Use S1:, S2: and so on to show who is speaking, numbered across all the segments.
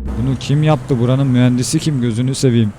S1: Bunu kim yaptı? Buranın mühendisi kim? Gözünü seveyim.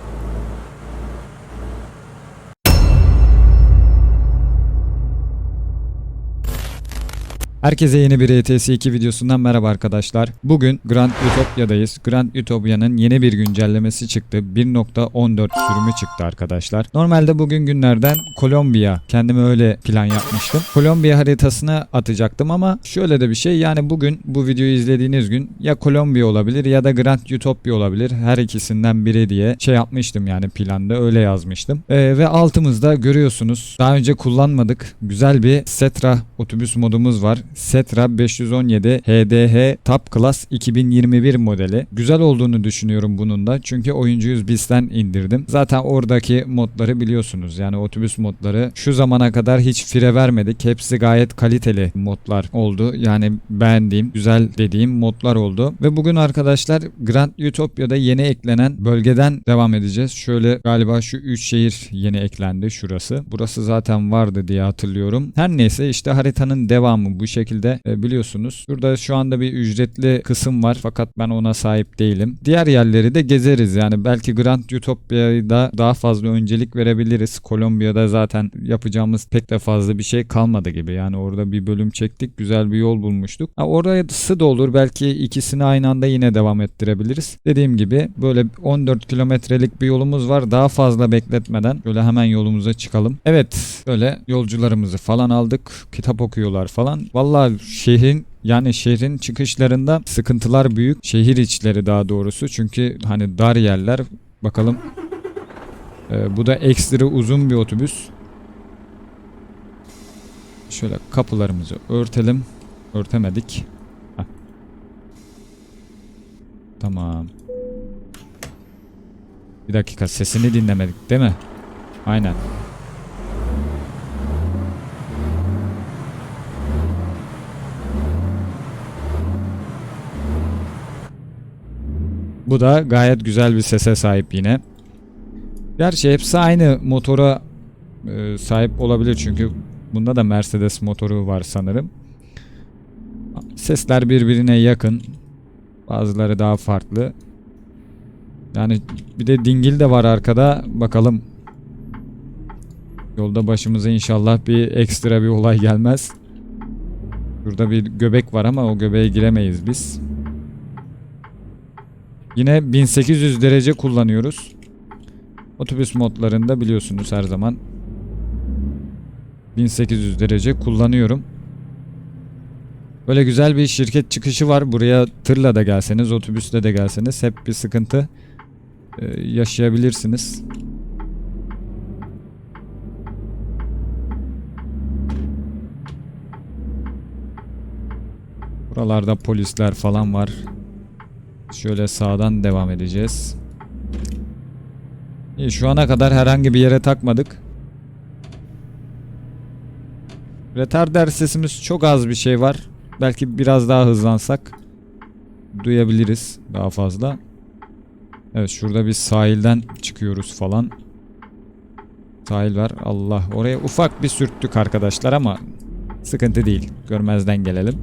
S1: Herkese yeni bir ETS 2 videosundan merhaba arkadaşlar. Bugün Grand Utopia'dayız. Grand Utopia'nın yeni bir güncellemesi çıktı. 1.14 sürümü çıktı arkadaşlar. Normalde bugün günlerden Kolombiya. Kendime öyle plan yapmıştım. Kolombiya haritasını atacaktım ama şöyle de bir şey. Yani bugün bu videoyu izlediğiniz gün ya Kolombiya olabilir ya da Grand Utopia olabilir. Her ikisinden biri diye şey yapmıştım yani planda öyle yazmıştım. Ee, ve altımızda görüyorsunuz. Daha önce kullanmadık. Güzel bir Setra otobüs modumuz var. Setra 517 HDH Top Class 2021 modeli. Güzel olduğunu düşünüyorum bunun da. Çünkü oyuncuyuz bizden indirdim. Zaten oradaki modları biliyorsunuz. Yani otobüs modları şu zamana kadar hiç fire vermedik. Hepsi gayet kaliteli modlar oldu. Yani beğendiğim, güzel dediğim modlar oldu. Ve bugün arkadaşlar Grand Utopia'da yeni eklenen bölgeden devam edeceğiz. Şöyle galiba şu 3 şehir yeni eklendi şurası. Burası zaten vardı diye hatırlıyorum. Her neyse işte haritanın devamı bu şekilde e, biliyorsunuz. Burada şu anda bir ücretli kısım var fakat ben ona sahip değilim. Diğer yerleri de gezeriz yani belki Grand Utopia'da daha fazla öncelik verebiliriz. Kolombiya'da zaten yapacağımız pek de fazla bir şey kalmadı gibi. Yani orada bir bölüm çektik. Güzel bir yol bulmuştuk. Ha, orası da olur. Belki ikisini aynı anda yine devam ettirebiliriz. Dediğim gibi böyle 14 kilometrelik bir yolumuz var. Daha fazla bekletmeden böyle hemen yolumuza çıkalım. Evet böyle yolcularımızı falan aldık. Kitap okuyorlar falan. Vallahi şehrin yani şehrin çıkışlarında sıkıntılar büyük. Şehir içleri daha doğrusu. Çünkü hani dar yerler. Bakalım. Ee, bu da ekstra uzun bir otobüs. Şöyle kapılarımızı örtelim. Örtemedik. Heh. Tamam. Bir dakika sesini dinlemedik değil mi? Aynen. Bu da gayet güzel bir sese sahip yine. Gerçi hepsi aynı motora e, sahip olabilir çünkü bunda da Mercedes motoru var sanırım. Sesler birbirine yakın. Bazıları daha farklı. Yani bir de dingil de var arkada. Bakalım. Yolda başımıza inşallah bir ekstra bir olay gelmez. Burada bir göbek var ama o göbeğe giremeyiz biz. Yine 1800 derece kullanıyoruz. Otobüs modlarında biliyorsunuz her zaman 1800 derece kullanıyorum. Böyle güzel bir şirket çıkışı var. Buraya tırla da gelseniz, otobüsle de gelseniz hep bir sıkıntı e, yaşayabilirsiniz. Buralarda polisler falan var. Şöyle sağdan devam edeceğiz. İyi, şu ana kadar herhangi bir yere takmadık. Retarder sesimiz çok az bir şey var. Belki biraz daha hızlansak duyabiliriz daha fazla. Evet şurada bir sahilden çıkıyoruz falan. Sahil var. Allah oraya ufak bir sürttük arkadaşlar ama sıkıntı değil. Görmezden gelelim.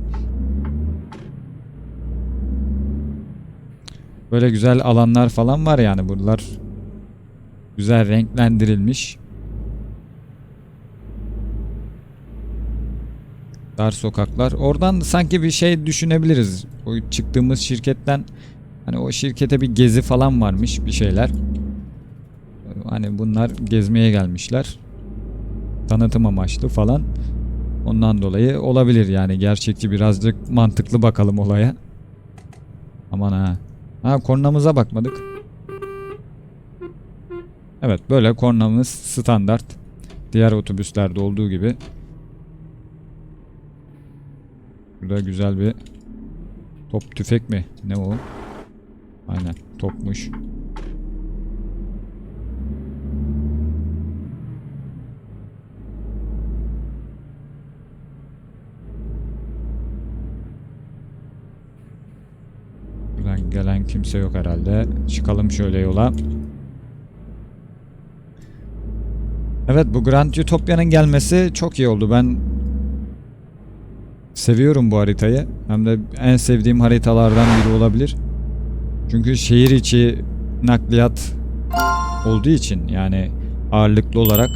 S1: Böyle güzel alanlar falan var yani buralar güzel renklendirilmiş. Dar sokaklar. Oradan sanki bir şey düşünebiliriz. O çıktığımız şirketten hani o şirkete bir gezi falan varmış bir şeyler. Hani bunlar gezmeye gelmişler. Tanıtım amaçlı falan. Ondan dolayı olabilir yani gerçekçi birazcık mantıklı bakalım olaya. Aman ha. Ha kornamıza bakmadık. Evet böyle kornamız standart. Diğer otobüslerde olduğu gibi. Burada güzel bir top tüfek mi? Ne o? Aynen topmuş. Buradan gelen kimse yok herhalde. Çıkalım şöyle yola. Evet bu Grand Utopia'nın gelmesi çok iyi oldu. Ben seviyorum bu haritayı. Hem de en sevdiğim haritalardan biri olabilir. Çünkü şehir içi nakliyat olduğu için yani ağırlıklı olarak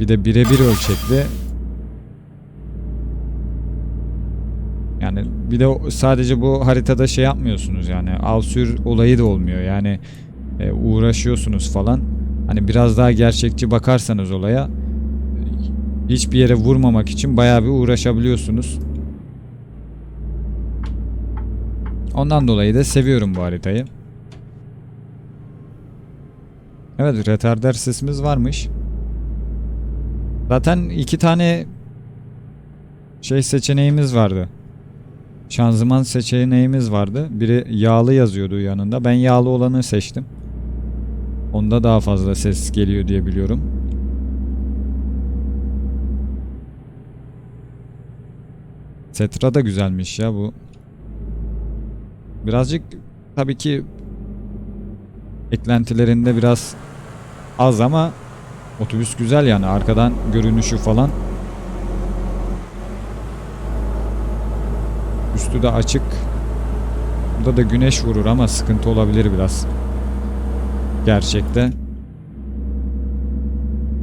S1: bir de birebir ölçekli bir de sadece bu haritada şey yapmıyorsunuz yani al sür olayı da olmuyor yani e, uğraşıyorsunuz falan hani biraz daha gerçekçi bakarsanız olaya hiçbir yere vurmamak için bayağı bir uğraşabiliyorsunuz. Ondan dolayı da seviyorum bu haritayı. Evet retarder sesimiz varmış. Zaten iki tane şey seçeneğimiz vardı. Şanzıman seçeneğimiz vardı. Biri yağlı yazıyordu yanında. Ben yağlı olanı seçtim. Onda daha fazla ses geliyor diye biliyorum. Setra da güzelmiş ya bu. Birazcık tabii ki eklentilerinde biraz az ama otobüs güzel yani arkadan görünüşü falan. Üstü de açık. Burada da güneş vurur ama sıkıntı olabilir biraz. Gerçekte.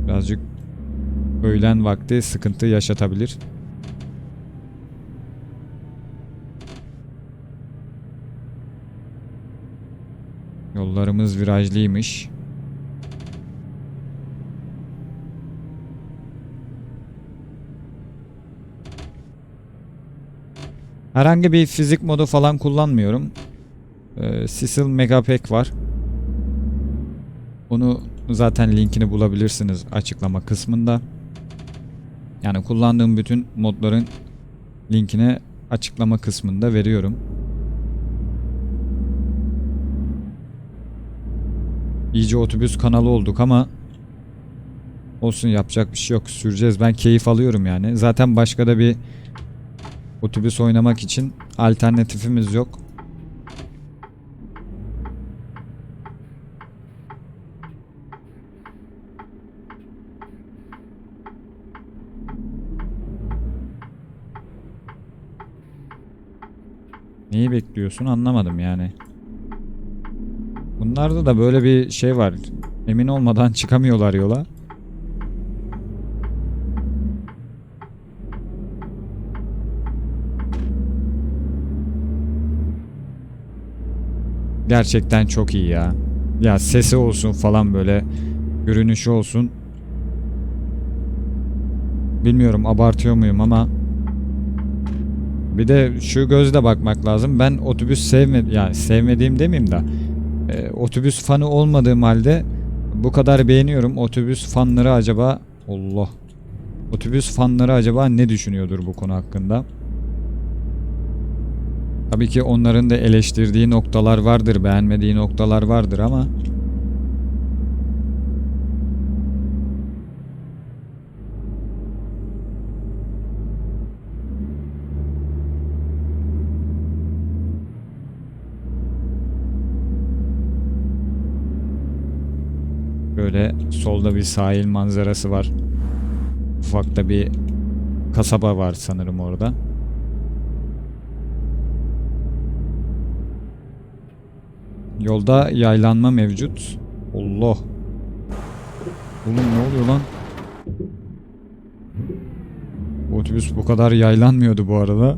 S1: Birazcık öğlen vakti sıkıntı yaşatabilir. Yollarımız virajlıymış. Herhangi bir fizik modu falan kullanmıyorum. Ee, Cecil Megapack var. Onu zaten linkini bulabilirsiniz açıklama kısmında. Yani kullandığım bütün modların linkini açıklama kısmında veriyorum. İyice otobüs kanalı olduk ama olsun yapacak bir şey yok. Süreceğiz. Ben keyif alıyorum yani. Zaten başka da bir otobüs oynamak için alternatifimiz yok. Neyi bekliyorsun anlamadım yani. Bunlarda da böyle bir şey var. Emin olmadan çıkamıyorlar yola. Gerçekten çok iyi ya. Ya sesi olsun falan böyle görünüşü olsun. Bilmiyorum abartıyor muyum ama bir de şu gözle bakmak lazım. Ben otobüs sevmedim yani sevmediğim demeyeyim de e, otobüs fanı olmadığım halde bu kadar beğeniyorum. Otobüs fanları acaba Allah. Otobüs fanları acaba ne düşünüyordur bu konu hakkında? Tabii ki onların da eleştirdiği noktalar vardır, beğenmediği noktalar vardır ama Böyle solda bir sahil manzarası var. Ufakta bir kasaba var sanırım orada. Yolda yaylanma mevcut. Allah. Oğlum ne oluyor lan? Bu Otobüs bu kadar yaylanmıyordu bu arada.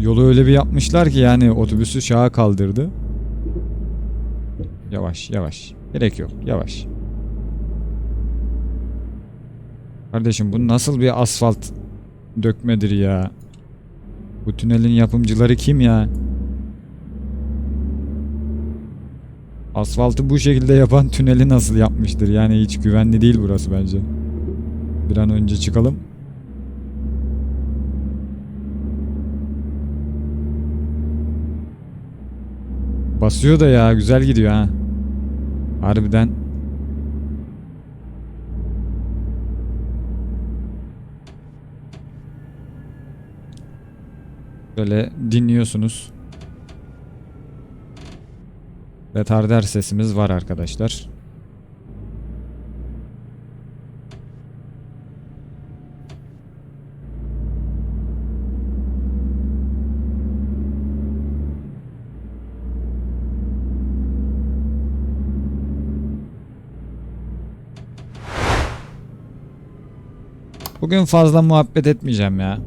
S1: Yolu öyle bir yapmışlar ki yani otobüsü şaha kaldırdı. Yavaş yavaş. Gerek yok. Yavaş. Kardeşim bu nasıl bir asfalt dökmedir ya? Bu tünelin yapımcıları kim ya? Asfaltı bu şekilde yapan tüneli nasıl yapmıştır? Yani hiç güvenli değil burası bence. Bir an önce çıkalım. Basıyor da ya güzel gidiyor ha. Harbiden. Böyle dinliyorsunuz. Retarder sesimiz var arkadaşlar. Bugün fazla muhabbet etmeyeceğim ya.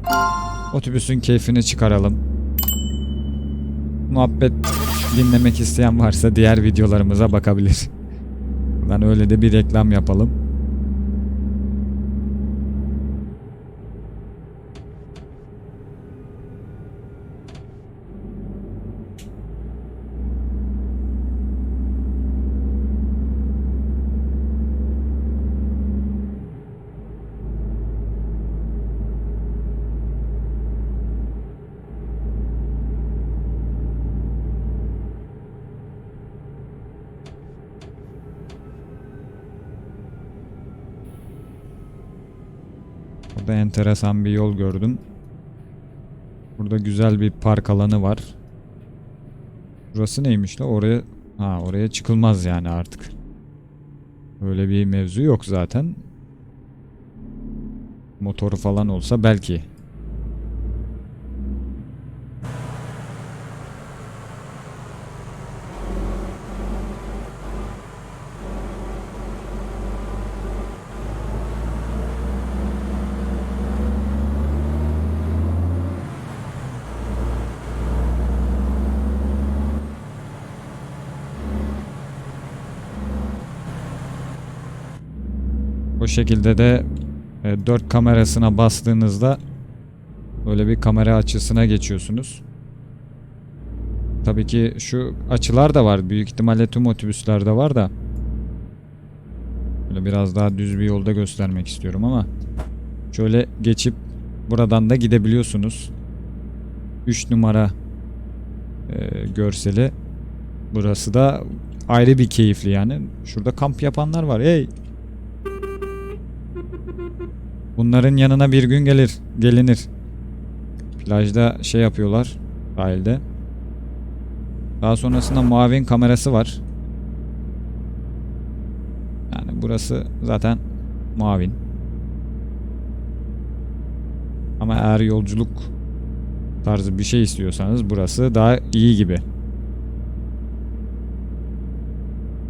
S1: Otobüsün keyfini çıkaralım. Muhabbet dinlemek isteyen varsa diğer videolarımıza bakabilir. Buradan öyle de bir reklam yapalım. Burada enteresan bir yol gördüm. Burada güzel bir park alanı var. Burası neymiş la? Oraya ha oraya çıkılmaz yani artık. Öyle bir mevzu yok zaten. Motoru falan olsa belki. Şekilde de e, 4 kamerasına bastığınızda böyle bir kamera açısına geçiyorsunuz. Tabii ki şu açılar da var. Büyük ihtimalle tüm otobüslerde var da. Böyle biraz daha düz bir yolda göstermek istiyorum ama şöyle geçip buradan da gidebiliyorsunuz. 3 numara e, görseli. Burası da ayrı bir keyifli yani. Şurada kamp yapanlar var. Hey! Bunların yanına bir gün gelir, gelinir. Plajda şey yapıyorlar sahilde. Daha sonrasında muavin kamerası var. Yani burası zaten muavin. Ama eğer yolculuk tarzı bir şey istiyorsanız burası daha iyi gibi.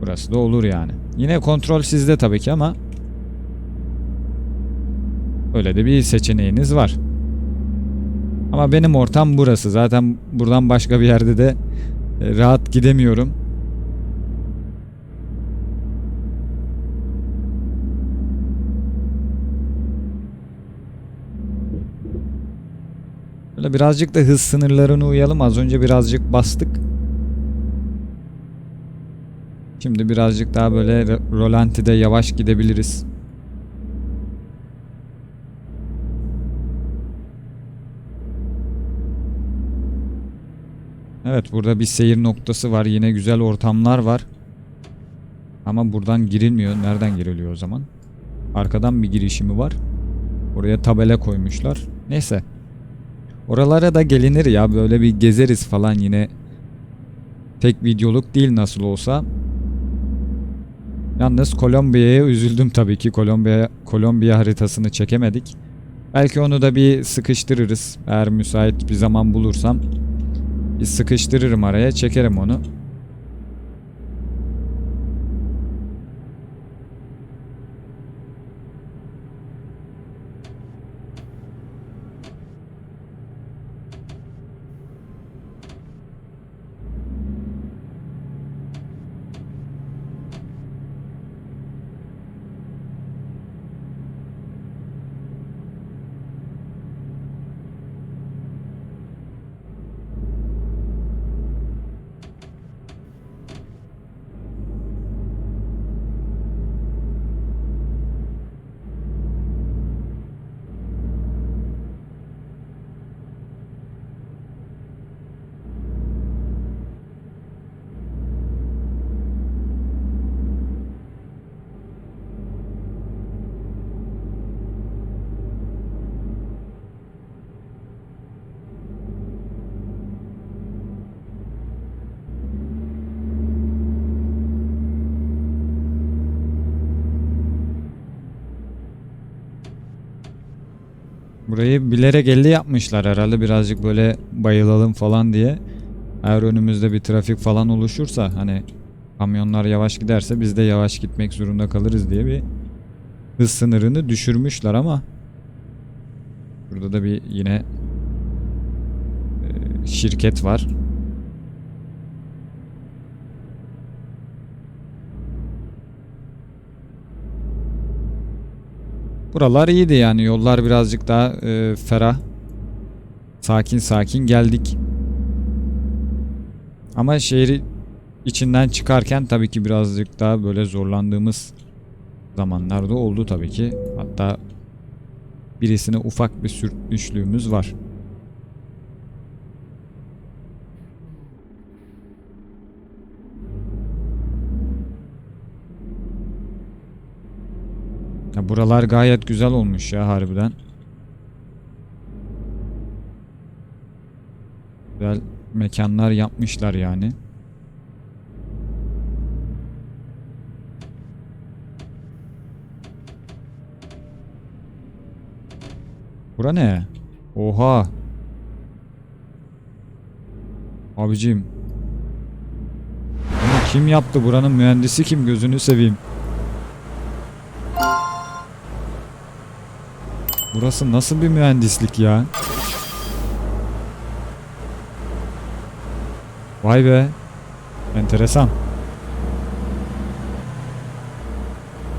S1: Burası da olur yani. Yine kontrol sizde tabii ki ama Öyle de bir seçeneğiniz var. Ama benim ortam burası. Zaten buradan başka bir yerde de e, rahat gidemiyorum. Böyle birazcık da hız sınırlarına uyalım. Az önce birazcık bastık. Şimdi birazcık daha böyle ro- rolantide yavaş gidebiliriz. Evet burada bir seyir noktası var. Yine güzel ortamlar var. Ama buradan girilmiyor. Nereden giriliyor o zaman? Arkadan bir girişimi var. Oraya tabela koymuşlar. Neyse. Oralara da gelinir ya. Böyle bir gezeriz falan yine. Tek videoluk değil nasıl olsa. Yalnız Kolombiya'ya üzüldüm tabii ki. Kolombiya Kolombiya haritasını çekemedik. Belki onu da bir sıkıştırırız. Eğer müsait bir zaman bulursam. Bir sıkıştırırım araya çekerim onu. Burayı bilerek 50 yapmışlar herhalde birazcık böyle bayılalım falan diye. Eğer önümüzde bir trafik falan oluşursa hani kamyonlar yavaş giderse biz de yavaş gitmek zorunda kalırız diye bir hız sınırını düşürmüşler ama Burada da bir yine e, şirket var. Buralar iyiydi yani yollar birazcık daha e, ferah. Sakin sakin geldik. Ama şehri içinden çıkarken tabii ki birazcık daha böyle zorlandığımız zamanlarda oldu tabii ki. Hatta birisine ufak bir sürtmüşlüğümüz var. Ya buralar gayet güzel olmuş ya harbiden. Güzel mekanlar yapmışlar yani. Bura ne? Oha. Abicim. Bunu kim yaptı? Buranın mühendisi kim? Gözünü seveyim. Burası nasıl bir mühendislik ya? Vay be. Enteresan.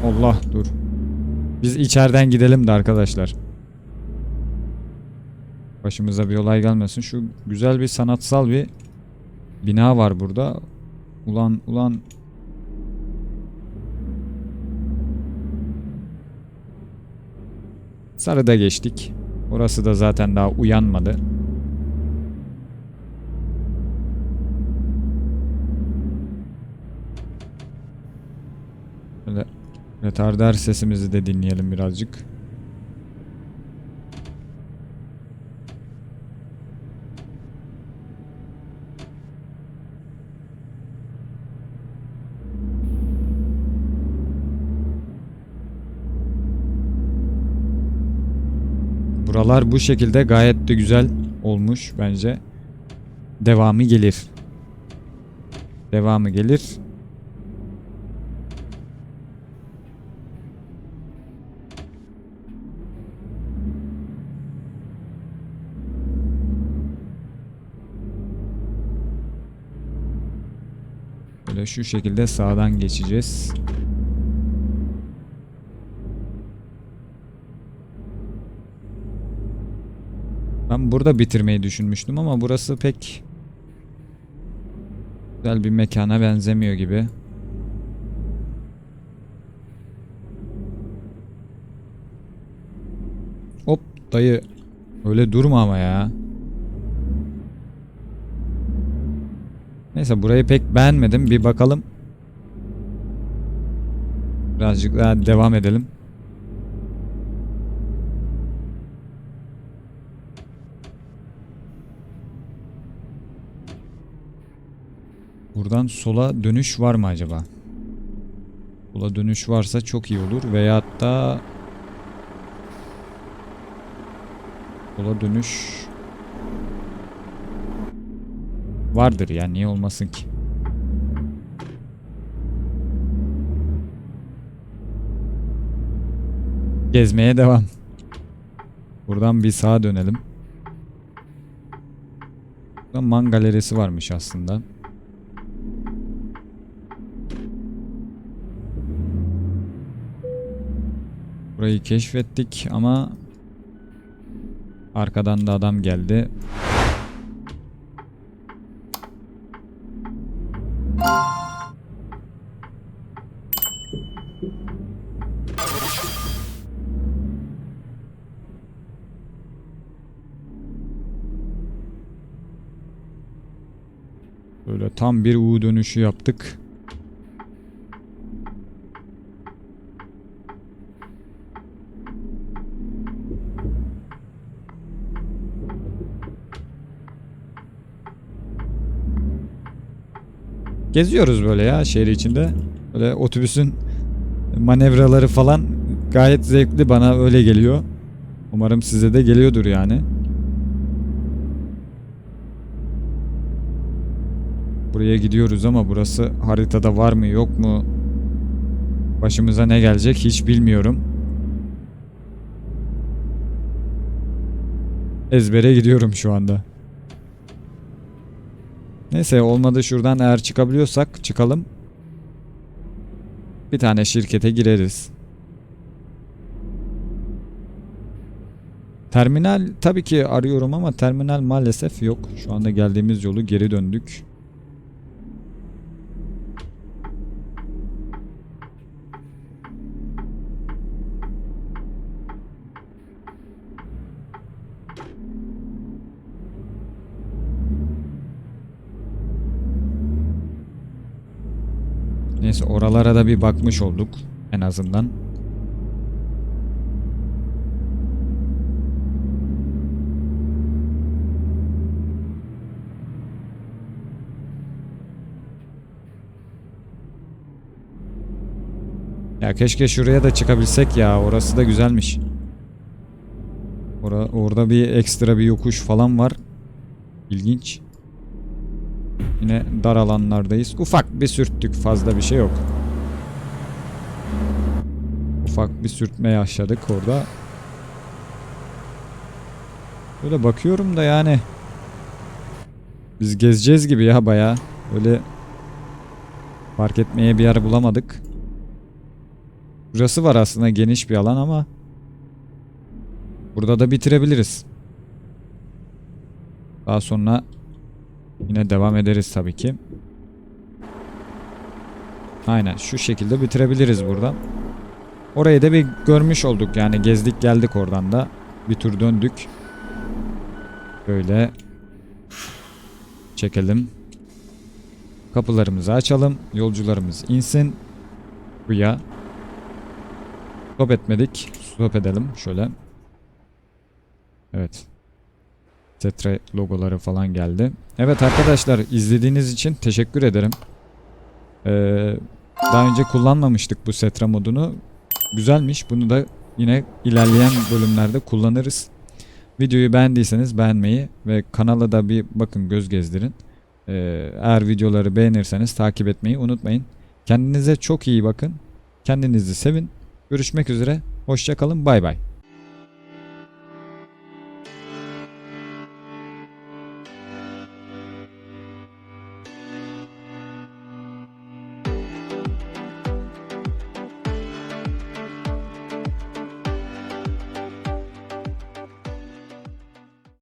S1: Allah dur. Biz içeriden gidelim de arkadaşlar. Başımıza bir olay gelmesin. Şu güzel bir sanatsal bir bina var burada. Ulan ulan Sarıda geçtik. Orası da zaten daha uyanmadı. Böyle retarder sesimizi de dinleyelim birazcık. Buralar bu şekilde gayet de güzel olmuş bence. Devamı gelir. Devamı gelir. Böyle şu şekilde sağdan geçeceğiz. Ben burada bitirmeyi düşünmüştüm ama burası pek güzel bir mekana benzemiyor gibi. Hop dayı öyle durma ama ya. Neyse burayı pek beğenmedim. Bir bakalım. Birazcık daha devam edelim. Buradan sola dönüş var mı acaba? Sola dönüş varsa çok iyi olur. Veyahut da sola dönüş vardır yani niye olmasın ki? Gezmeye devam. Buradan bir sağa dönelim. Burada man galerisi varmış aslında. Burayı keşfettik ama arkadan da adam geldi. Böyle tam bir U dönüşü yaptık. Geziyoruz böyle ya şehir içinde. Böyle otobüsün manevraları falan gayet zevkli bana öyle geliyor. Umarım size de geliyordur yani. Buraya gidiyoruz ama burası haritada var mı yok mu? Başımıza ne gelecek hiç bilmiyorum. ezbere gidiyorum şu anda. Neyse olmadı şuradan eğer çıkabiliyorsak çıkalım. Bir tane şirkete gireriz. Terminal tabii ki arıyorum ama terminal maalesef yok. Şu anda geldiğimiz yolu geri döndük. Neyse oralara da bir bakmış olduk en azından. Ya keşke şuraya da çıkabilsek ya. Orası da güzelmiş. Ora, orada bir ekstra bir yokuş falan var. İlginç. Yine dar alanlardayız. Ufak bir sürttük. Fazla bir şey yok. Ufak bir sürtme yaşadık orada. Böyle bakıyorum da yani. Biz gezeceğiz gibi ya baya. Öyle fark etmeye bir yer bulamadık. Burası var aslında geniş bir alan ama burada da bitirebiliriz. Daha sonra yine devam ederiz tabii ki. Aynen şu şekilde bitirebiliriz burada. Orayı da bir görmüş olduk yani gezdik geldik oradan da bir tur döndük. Böyle çekelim. Kapılarımızı açalım. Yolcularımız insin. Buraya. Stop etmedik. Stop edelim şöyle. Evet. Tetra logoları falan geldi. Evet arkadaşlar izlediğiniz için teşekkür ederim. Ee, daha önce kullanmamıştık bu Setra modunu. Güzelmiş. Bunu da yine ilerleyen bölümlerde kullanırız. Videoyu beğendiyseniz beğenmeyi ve kanala da bir bakın göz gezdirin. Ee, eğer videoları beğenirseniz takip etmeyi unutmayın. Kendinize çok iyi bakın. Kendinizi sevin. Görüşmek üzere. Hoşçakalın. Bay bay.